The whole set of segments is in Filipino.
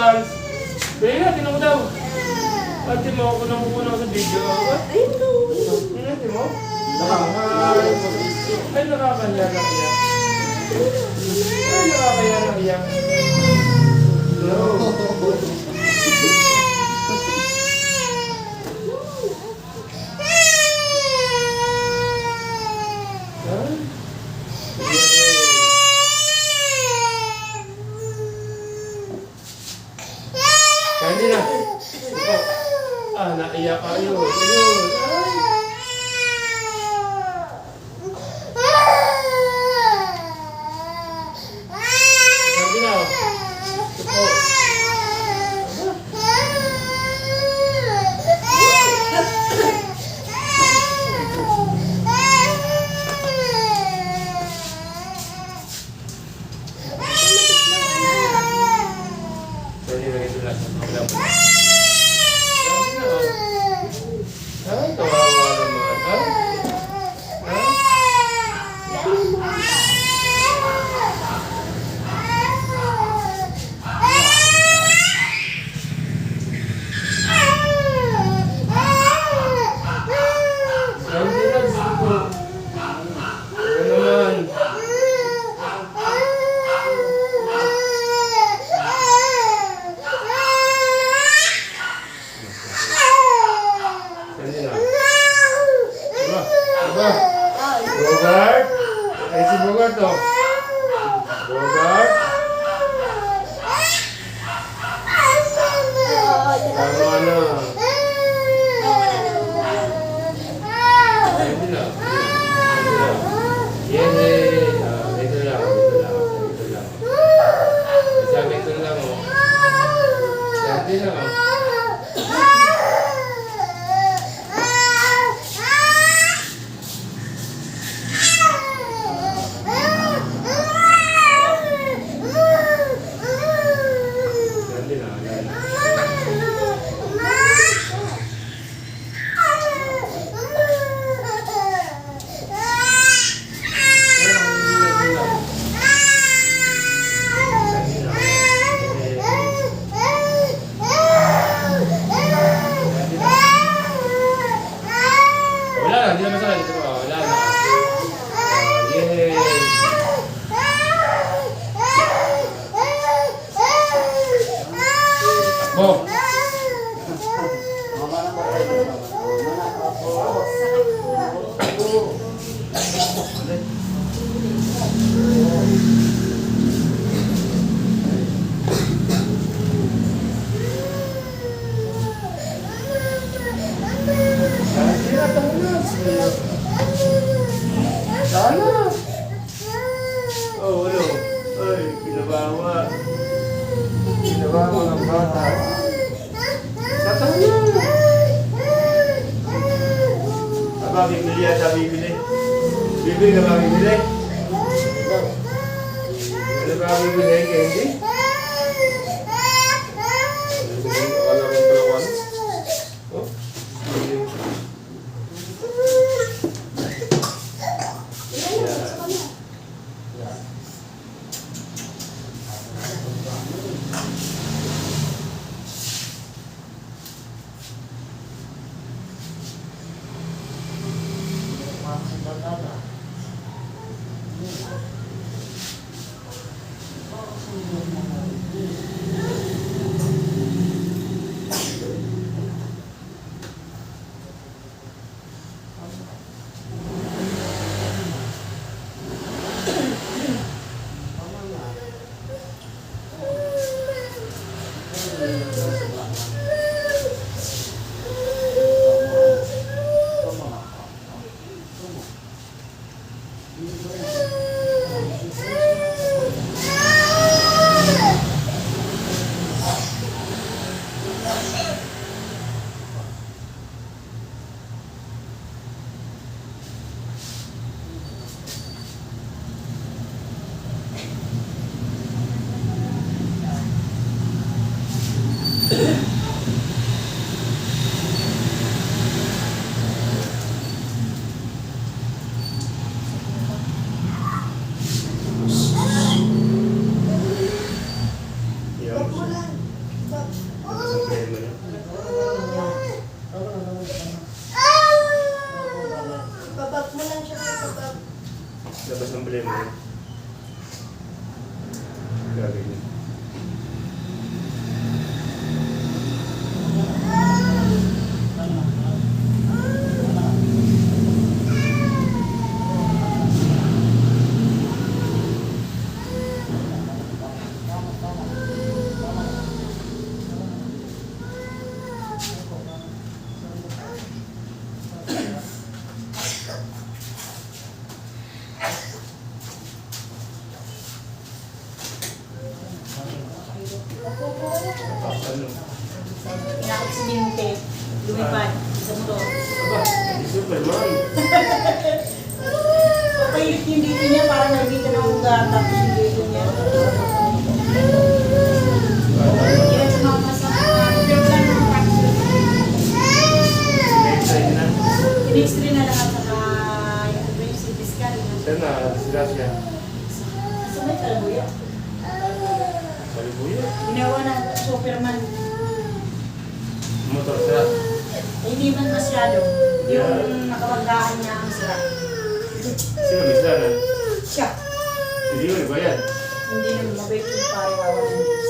fans. Dali na, tinan mo daw. Ah, Ate mo, ako nang muna sa video. Ayun daw. Ate mo? Nakakaya. Ay, nakakaya na kaya. Ay, nakakaya na kaya. No. though. Sorry? Yeah. Motor siya. Eh, Hindi man masyado. Yung nakawagdaan niya ang sira. Sino may sila na? Siya. Hindi yun, iba yan. Hindi naman mabait yung pare awan ng Diyos.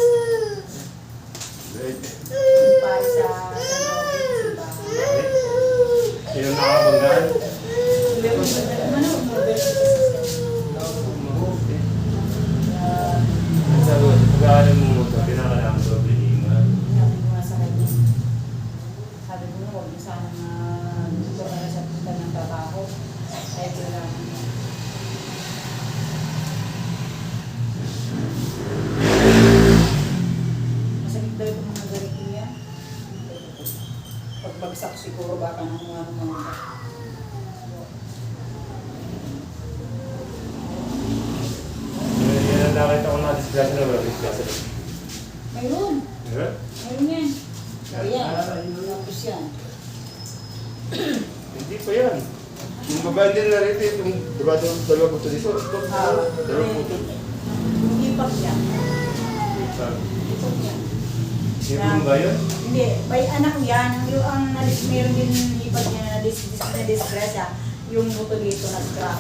Right. Yung pare sa San Roque, sa bahay. Sino nakakabanggaan? Ano, mabait siya sa Ang sagot, pag-aaral mo motor, pinakalang problema. Sabi ko nga sa kanya. Sabi ko nga, huwag mo sana na dito ka na sa punta ng trabaho. Kahit wala na. Masakit daw itong mga ganito niya. Pagbagsak siguro baka nang mga mga Yan ang nakita ko na disgrasya na wala disgrasya na. Mayroon. Diba? Mayroon yan. Ayan. Tapos yan. Hindi pa yan. Yung babae din na rito, itong diba ito, dalawa po ito dito. Ito, Ah, dalawa po ito. Hindi pa Yung ba yun? Hindi, may anak yan. Yung, ang nalis, meron din ipag niya na dis, dis, na disgrasya. Yung buto dito na scrap.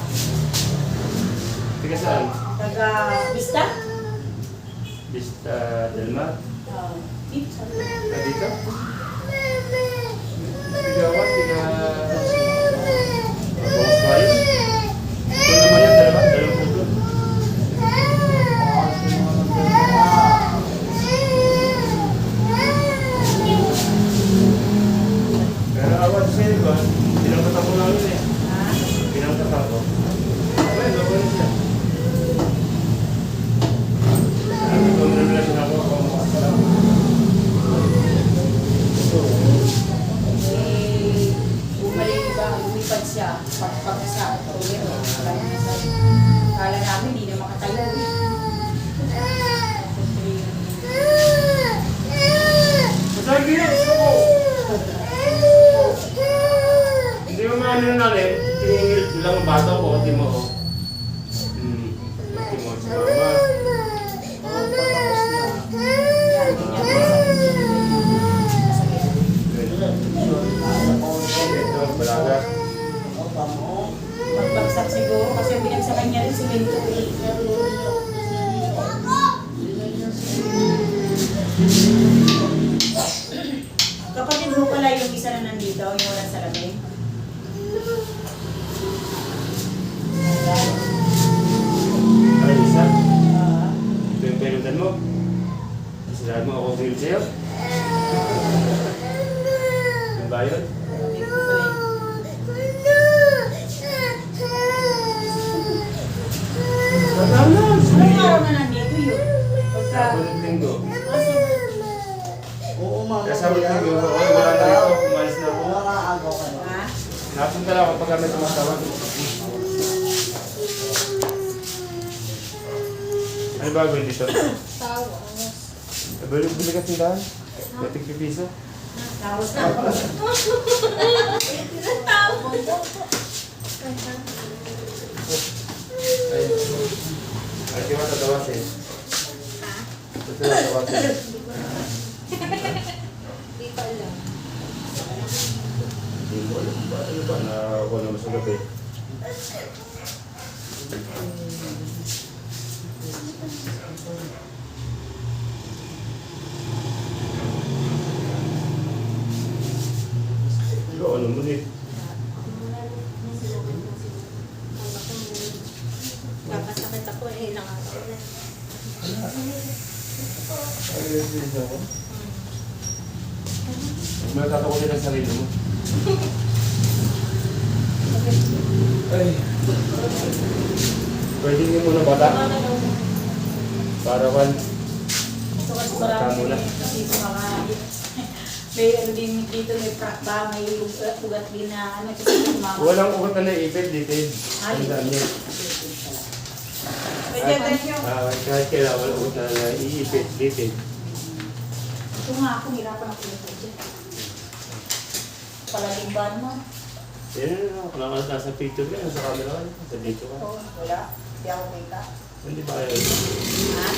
Tiga saan? Taga Vista? Vista Del Mar? Uh, dito Na dito? Tiga what? Tiga... Sabon ng linggo. Oo, ma'am. Kaya sabon ng linggo, ako wala na rito, umalis na ako. Wala nga agaw ka na. Napunta lang ako pag kami tumatawag. Ano ba gawin dito? Balik balik ka tindahan? Dating pipiso? Tapos na. Ay. Ay, kasi pa alam. Hindi ko alam ba? Ano ba? Nakakuha naman sa gabi. Ano mo niya? Ayun, din ako. May tatakutin ang sarili mo. Ay. Pwede niyo muna bata? Para kan. Ito kasi marami na. kasi mga may ano din dito may prakta, may ugat, din na ano Walang ugat na naipit dito. Ay. Ang dami. Medyo tayo. Ah, kahit kailangan walang ugat na naiipit dito. Ito nga ako, hirapan ako nito dyan. Palalimban mo. Yan na, kung nasa nasa picture ka, nasa camera ka, nasa dito ka. Oo, wala. Hindi ako kita. Hindi ba kayo? Ha?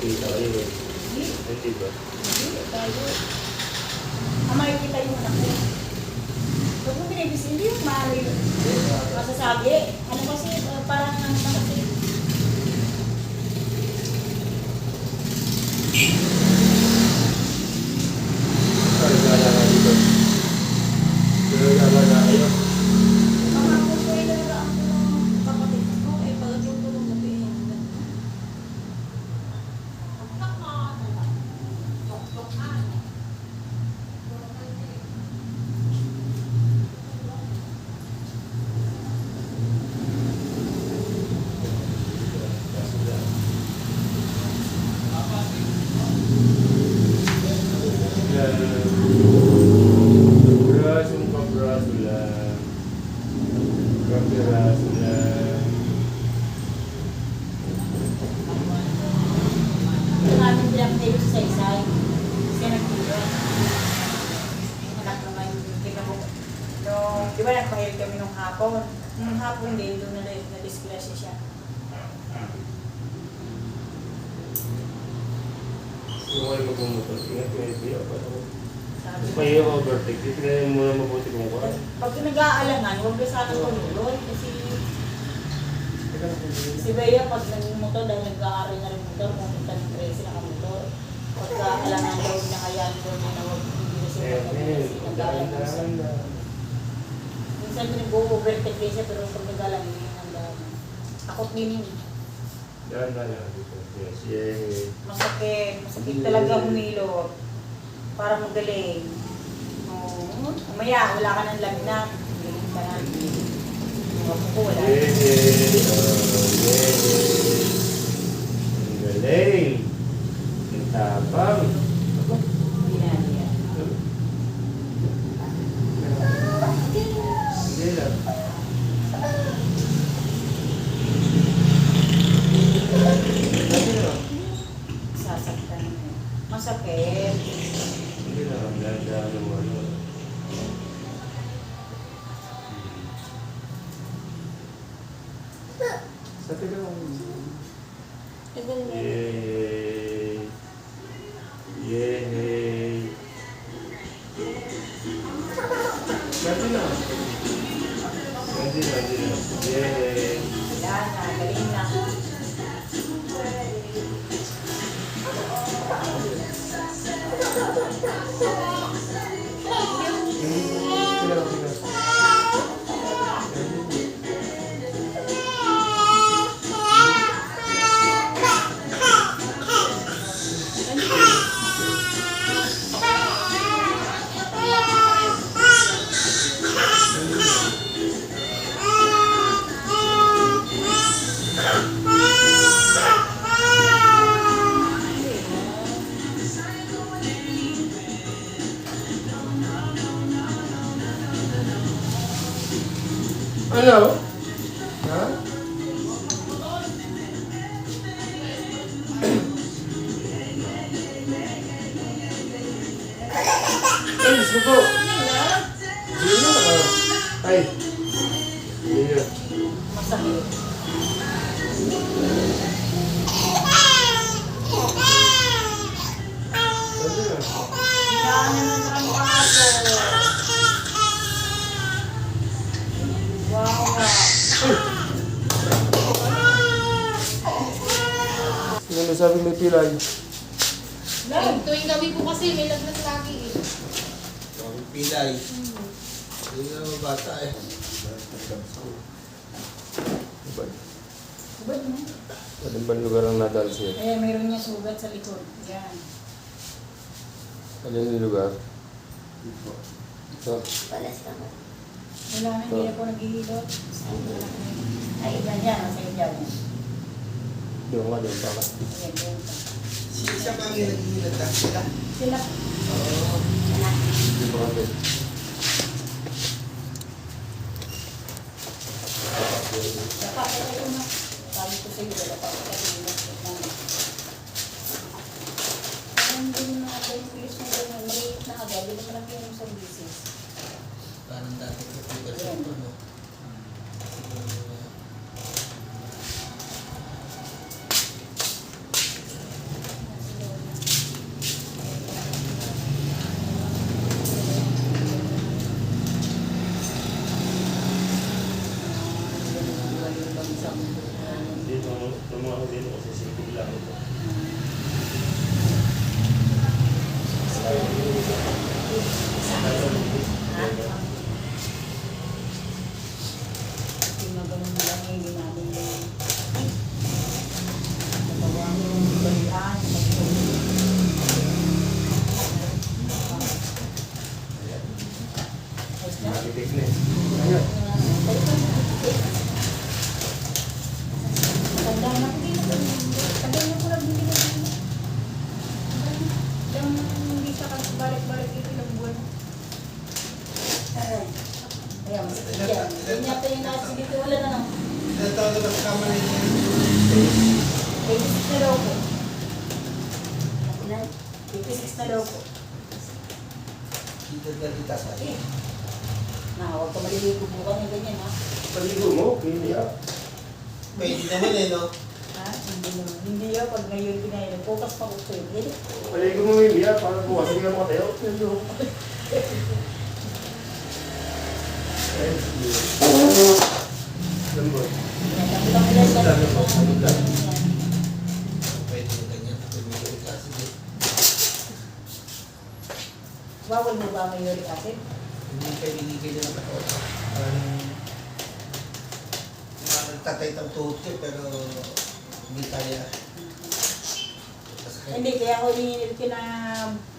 Kita kayo eh. Hindi. Hindi ba? Hindi. Tayo. Ang makikita yung anak ko. Huwag mo binibis, hindi yung maaari. Masasabi. Ano kasi, uh, parang ano na kasi. Ay, wala nga dito. Pero wala nga kayo. Ang ako ko ay nalaraan ko ng kapatid ko eh, pagdating ko ng gabi eh. Braso mo braso lang. Kapiraso lang. Ito namin pinapatay sa isa-isay. Kasi nagtira. Anak naman yung pinabuk. Nung, di ba nagpahil kami nung hapon? Nung hapon din, doon na na-disgrasya siya. Kung kayo magmumotor, ingat kayo. Hindi ako. Sabi Mas ko, may overtake. Dito na muna mabuti kung kuha. Pag nag-aalangan, huwag ka sana tumuloy kasi si Bea pag nag-motor dahil nag-aaral na rin motor, pumunta ng 13 na motor. Pagka alangan daw kaya daw niya na huwag hindi na siya mag-13 nag-aalangan siya. Minsan pinag-overtake din siya pero pag nag-aalangan niya ang dami. Takot din yun. Dahan-dahan na dito. Yes, yay. Masakit, masakit talaga humilot. Para magaling. Umaya, wala ka ng lagnat. Galing ka na. Yung ako ko, wala. Yay, yay. Ang galing. Ang tapang. 네. Pilay? Eh, tuwing gabi po kasi may lagnat lagi eh. Ang pilay. Hindi na eh. Ibad. Ba't mo? Ano ba lugar ang nadal siya? Eh, mayroon niya sugat sa likod. Yan. Ano yung lugar? Ito. Wala na, hindi na po naghihilot. Ay, yan yan. Nasa iyo yan. Doon nga, doon ka. Sino siya ba ang naghihilat ah? Sila? Sila. Oo. Ka. Dapat ko kayo na. Sabi ko sa iyo, dapat na. Parang hindi mo na yung bilis. Maliit na agad. Hindi mo lang yung sa bisis. Parang dati ko no? Dito, tumuha ko dito kasi sipig lang ito. Ginaganon mo lang yung ginaganon mo. Nagawa mo yung balian. Ayos na? Makitig na eh. Ayun. Tanda na ko dito. Tagal na ko lang hindi na dito. Yung hindi siya balik-balik dito ilang buwan. Ayan. Ayan, masakit yan. Yan yata yung nasa dito. Wala na lang. Ilan taon na ba sa kamar ninyo? Eh, 86 na daw po. Ilan? 86 na daw po. Dito na dito sa Eh. Na, huwag ka maliligo bukas ng ganyan ha. Paligo mo, kaya. Pwede naman eh, no? Ha? Hindi naman. Hindi yun. Pag ngayon kinain, focus pa ko sa'yo. Hindi. Paligo mo yung biya para bukas hindi ka makatayo. Ayun. Lambot. Pinatanggal lang lang. Pwede na ganyan. Pwede na ganyan kasi di. Bawal mo ba may uric acid? Hindi kayo binigay na ako. Parang parang nagtatay ng tuhod ko pero hindi kaya. Hindi, kaya ako hininil ko na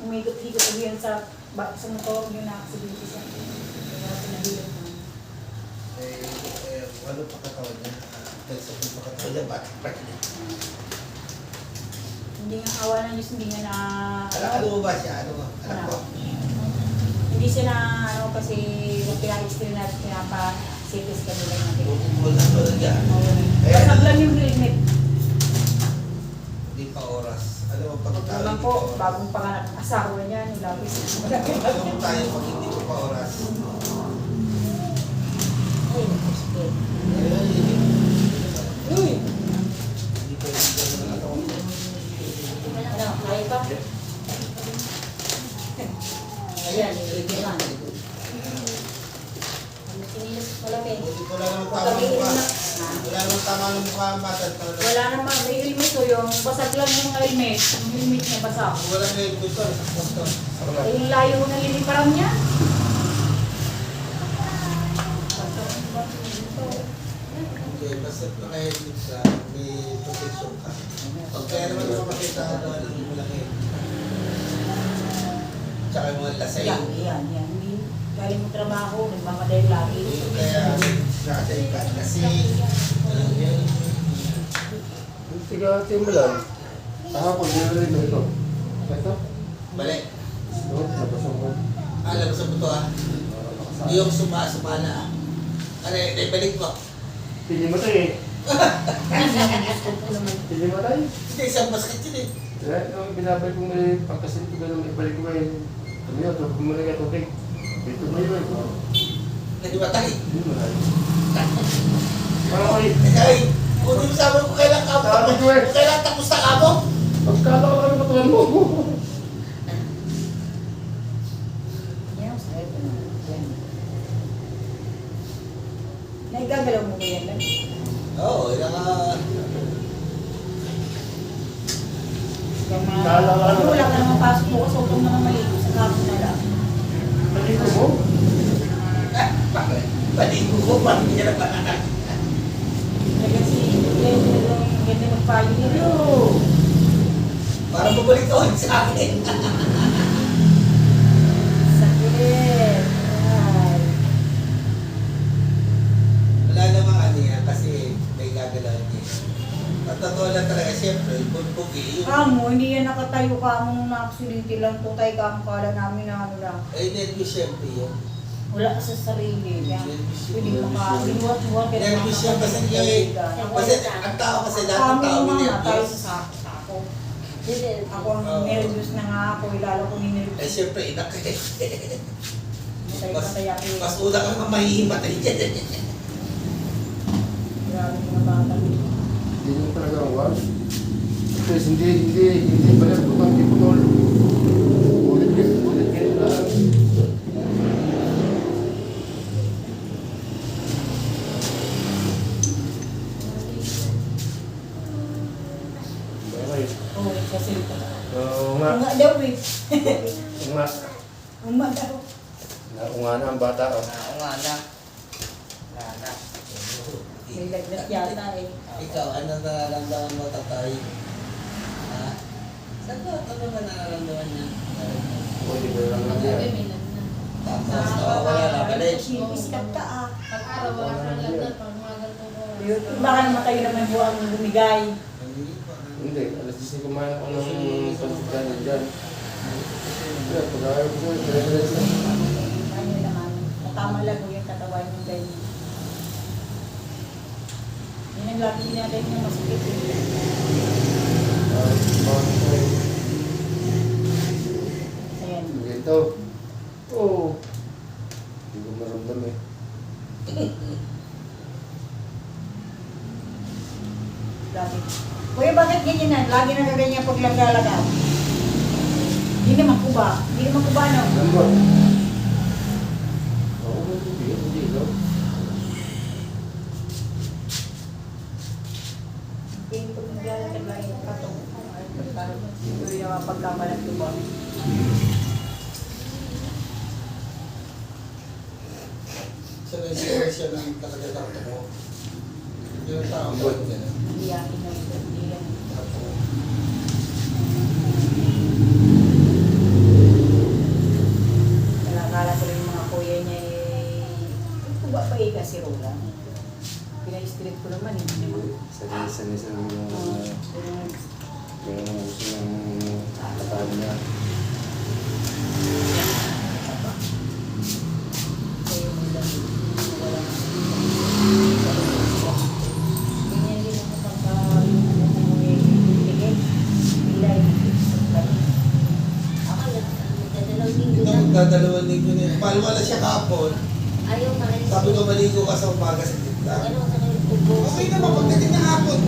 umikot-ikot ko yun sa ba, sa motor yung na-accident siya. Kaya pinahilot mo. eh, eh, ano pa katawan niya? Dahil sa pa katawan niya, bakit pa niya? Hindi nga awa ng Diyos, hindi nga na... Ano, ano ba siya? Ano mo? Anak ko? Hindi siya na ano kasi yung pinaka-history natin pinapa-CT scan nila natin. Wala ba na? Basag lang yung helmet. Hindi pa oras. Ano mo pag Huwag naman po, bagong panganak ng asawa niya, yung labis na Ano mo tayo pag hindi ko pa oras? Ay, sige. Eh, Uy! Hindi ko hindi ko na ano. Ano, kaya pa? Ayan, ibigay lang. Ano sinilas malapit? Hindi ko lang naman Huwag tama kami ng mukha. iinak. Naman tama ng mukha ang bata. Wala naman, may helmet ko yung basag lang yung helmet. Yung helmet niya basag. Wala na yung gusto. Ay, layo mo ng liliparan niya. Okay, basta naka-helmet ka, may protection ka. Pag kaya naman naman makita ka naman mo lang helmet. Tsaka yung mga lasay. Yan, yan, yan. Galing mo trabaho, nagmamadali lagi. Kaya lasay ka. Kasi, alam mo mo lang. Kahapon, dinala rin ito. Ito? balik. No, nabasang ko. Alam sa buto ah. Yung suma, suma na ah. Ano, naibalik mo. Pili mo tayo eh. Pili mo tayo. Hindi, isang basket yun eh. Kaya nung binabalik ko may pagkasin ko ganun, ibalik ko ngayon. Ano yun, ito, bumalik ka tubig. Dito mo yun. Nadibatay. Hindi mo lang. Ay, kung di mo sabi ko kailan ka kung kailan tapos na ka mo. Pagkala ko kami katulan mo. Mo ko yan lang. Oo. Kala ko ano? Wala ka naman pasok po kasi maligo sa kapon na lang. Maligo mo? Baligo ko, parang hirap na. Kasi ganda magpayo nila. Para mabalik ka ulit sa akin. Sakit. Ay. Wala namang ano yan kasi may gagalaw niya. At totoo lang talaga, siyempre, bulbog eh. Yung, Amo, hindi yan nakatayo ka mong na-accidente lang to tayo ka kala namin na ano lang. eh, nervous siyempre yun. Wala ka sa sarili. Nervous yun. Pwede makabinuat-buat. Nervous yan kasi kasi, kasi ang tao kasi lahat ng Kami tao may mga tayo nervous. sa sako. Ako ang nervous na nga ako, lalo ko ni Eh, nervous. siyempre, inak eh. Matay Mas, ako. mas una kang mahihimatay dyan. Grabe mga bata. Hindi mo talaga ang was. Kasi hindi, hindi, hindi pala putang di putol. Ulit ulit, ulit kayo lang. Okay. Oo, kasi ito. Oo nga. Nga daw eh. Oo nga. Uma daw. Oo nga na ang bata. Oh. Oo nga na. Wala na. May lagnat yata eh. Ikaw, ano nararamdaman mo, tatay? Ha? Sagot, ano ba nararamdaman niya? O, di ba lang lang yan. Tapos, nawawala na balik. Siniskat ka ah. Pag-araw wala kang lagnat, pag mga ganito ko. Baka naman tayo naman buwang lumigay. Hindi pa. Hindi, alas 10 kumain ako ng pansikan dyan. Kaya, pag-ayaw ko sa'yo, dire-diretso na. Ano naman. Matama lang yung katawan yung ganyan. Yan ang lagi natin yung masakit. Ayan. Ganito. Oo. Hindi ko maramdam eh. Lagi. Kuya, bakit ganyan na? Lagi na kaganyan pag naglalagaw. Hindi naman kuba. Hindi naman kuba, no? Ano ba? Oo, may tubig. Hindi ikaw. Hindi pag naglalagad lang yung katong. Parang ito yung mga pagkamalang kuba. Sa resolution ng talaga tato mo. Yung tao ba? Hindi. Hindi yan. Tato. Nakakala ko rin yung mga kuya niya eh. Kuba pa eh kasi rola. Pina-street ko naman, hindi naman. Sanay-sanay sa mga... Uh, Kaya ang gusto ng katawan niya. kayo mo lang. Wala. Ganyan din ako pagka yung ano mo eh, tigil. Bilay. Ako lang, magdadalawang linggo Ito, na. magdadalawang linggo na yun. Paano wala siya kapon? Ayaw pa rin. Sabi ko maligo ka sa umaga sa gitna. Ano sa kayo ubo? Okay naman, pagdating ng hapon,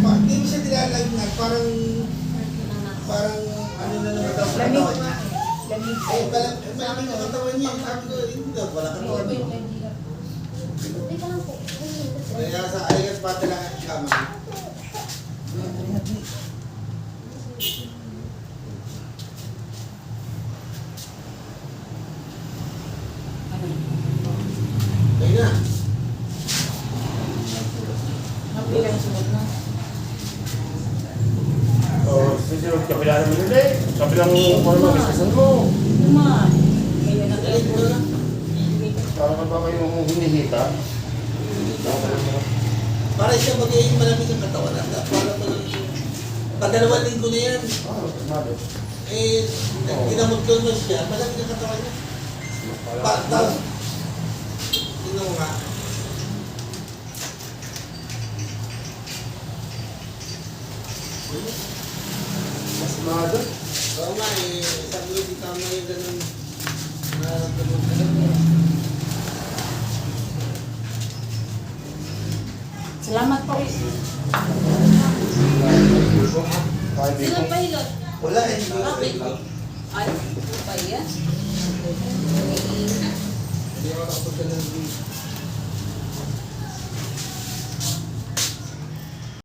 hindi mo siya nilalagnat, parang, parang, ano na naman daw Lamig. Lamig. Eh, eh, malamig ang katawan niya. Sabi ko, hindi daw, wala lang po. Kaya sa aligat bata lang ang kama. Kaya na. Napilang sunod na. Oo, susunod kabila naman yun eh. Kabilang forma, bisasan mo. Naman. Kaya na kayo Balik mo na. Para ka ba kayong hinihita? Para siya magiging malamig ang katawan. At para mo lang Padalawang linggo na yan. Ah. Eh, ginamot ko naman siya. Malamig ang katawan niya. Pa, tapos, yun nga. Mas maaga. Oo nga eh, sabi ko di tama yung ganun. Nararamdaman ka lang. Salamat po. Sino pa hilot? Wala eh, Bakit? Ay, pa yan? Hindi ako nakapunta ng